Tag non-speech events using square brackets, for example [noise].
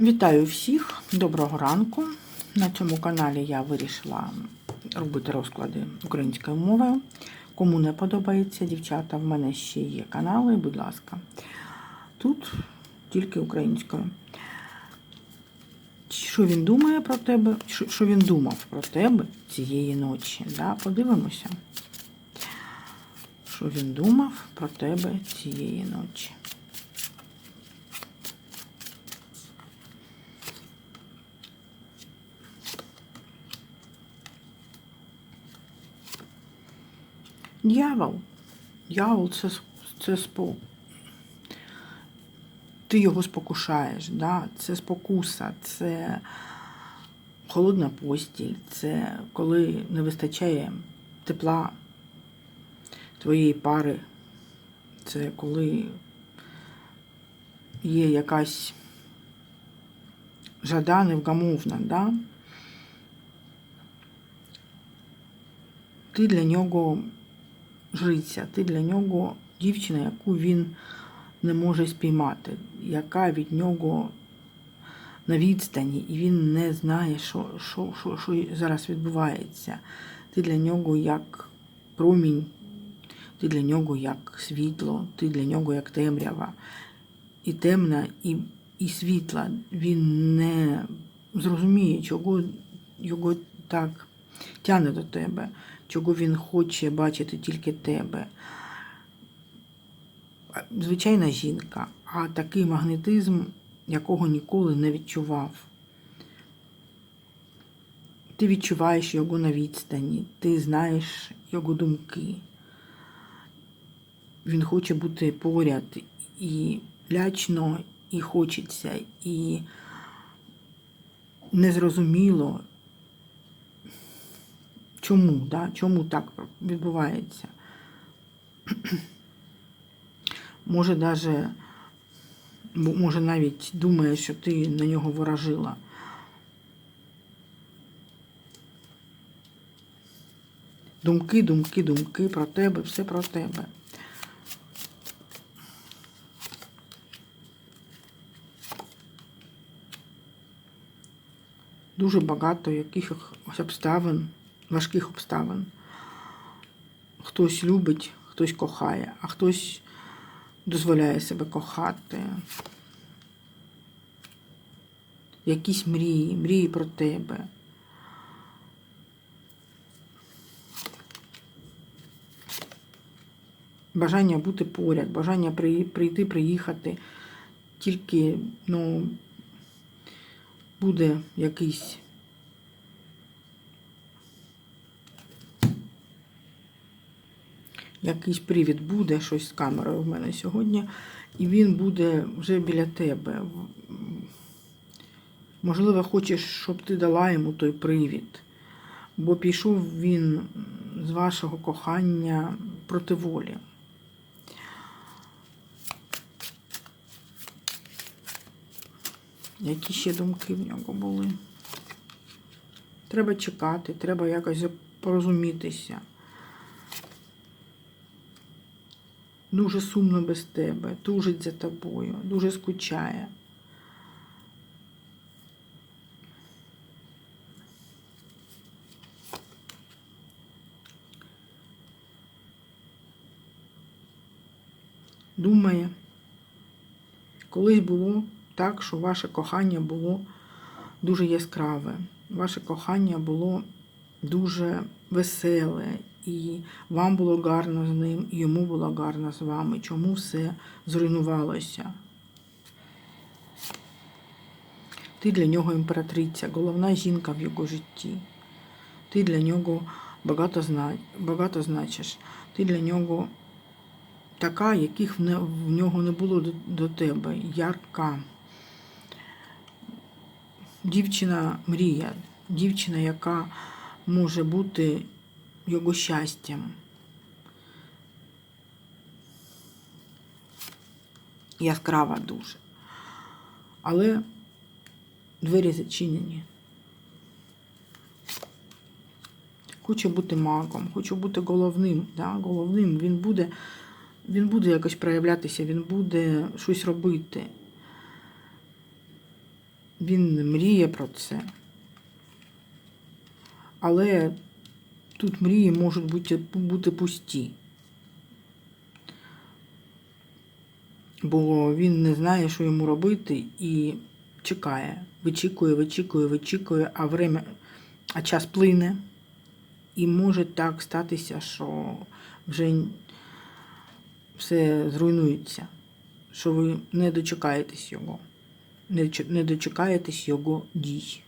Вітаю всіх, доброго ранку. На цьому каналі я вирішила робити розклади українською мовою. Кому не подобається, дівчата, в мене ще є канали, будь ласка. Тут тільки українською. Що він думає про тебе? Що він думав про тебе цієї ночі? Да? Подивимося. Що він думав про тебе цієї ночі? Дьявол. Дьявол це, це спо... Ти його спокушаєш, да? це спокуса, це холодна постіль, це коли не вистачає тепла твоєї пари, це коли є якась жада невгамовна, да? ти для нього жриця, ти для нього дівчина, яку він не може спіймати, яка від нього на відстані, і він не знає, що, що, що, що зараз відбувається. Ти для нього як промінь, ти для нього як світло, ти для нього як темрява. І темна, і, і світла. Він не зрозуміє, чого його так тягне до тебе, чого він хоче бачити тільки тебе. Звичайна жінка, а такий магнетизм, якого ніколи не відчував. Ти відчуваєш його на відстані, ти знаєш його думки. Він хоче бути поряд і лячно, і хочеться, і незрозуміло, чому, да? чому так відбувається. [clears throat] Може, даже, може навіть думає, що ти на нього ворожила. Думки, думки, думки про тебе, все про тебе. Дуже багато якихось обставин, важких обставин. Хтось любить, хтось кохає, а хтось дозволяє себе кохати. Якісь мрії, мрії про тебе. Бажання бути поряд, бажання прийти, приїхати. Тільки, ну, буде якийсь якийсь привід буде, щось з камерою в мене сьогодні, і він буде вже біля тебе. Можливо, хочеш, щоб ти дала йому той привід, бо пішов він з вашого кохання проти волі. Які ще думки в нього були? Треба чекати, треба якось порозумітися. Дуже сумно без тебе, тужить за тобою, дуже скучає. Думає, колись було так, що ваше кохання було дуже яскраве, ваше кохання було дуже веселе, і вам було гарно з ним, і йому було гарно з вами. Чому все зруйнувалося? Ти для нього імператриця, головна жінка в його житті. Ти для нього багато зна... багато значиш. Ти для нього така, яких в нього не було до, тебе, ярка. Дівчина мрія, дівчина, яка може бути його щастям. Яскрава дуже. Але двері зачинені. Хоче бути магом, хоче бути головним. Да? Головним він буде, він буде якось проявлятися, він буде щось робити. Він мріє про це. Але тут мрії можуть бути, бути пусті. Бо він не знає, що йому робити, і чекає. Вичікує, вичікує, вичікує, а время, а час плине. І може так статися, що вже все зруйнується, що ви не дочекаєтесь його, не дочекаєтесь його дій.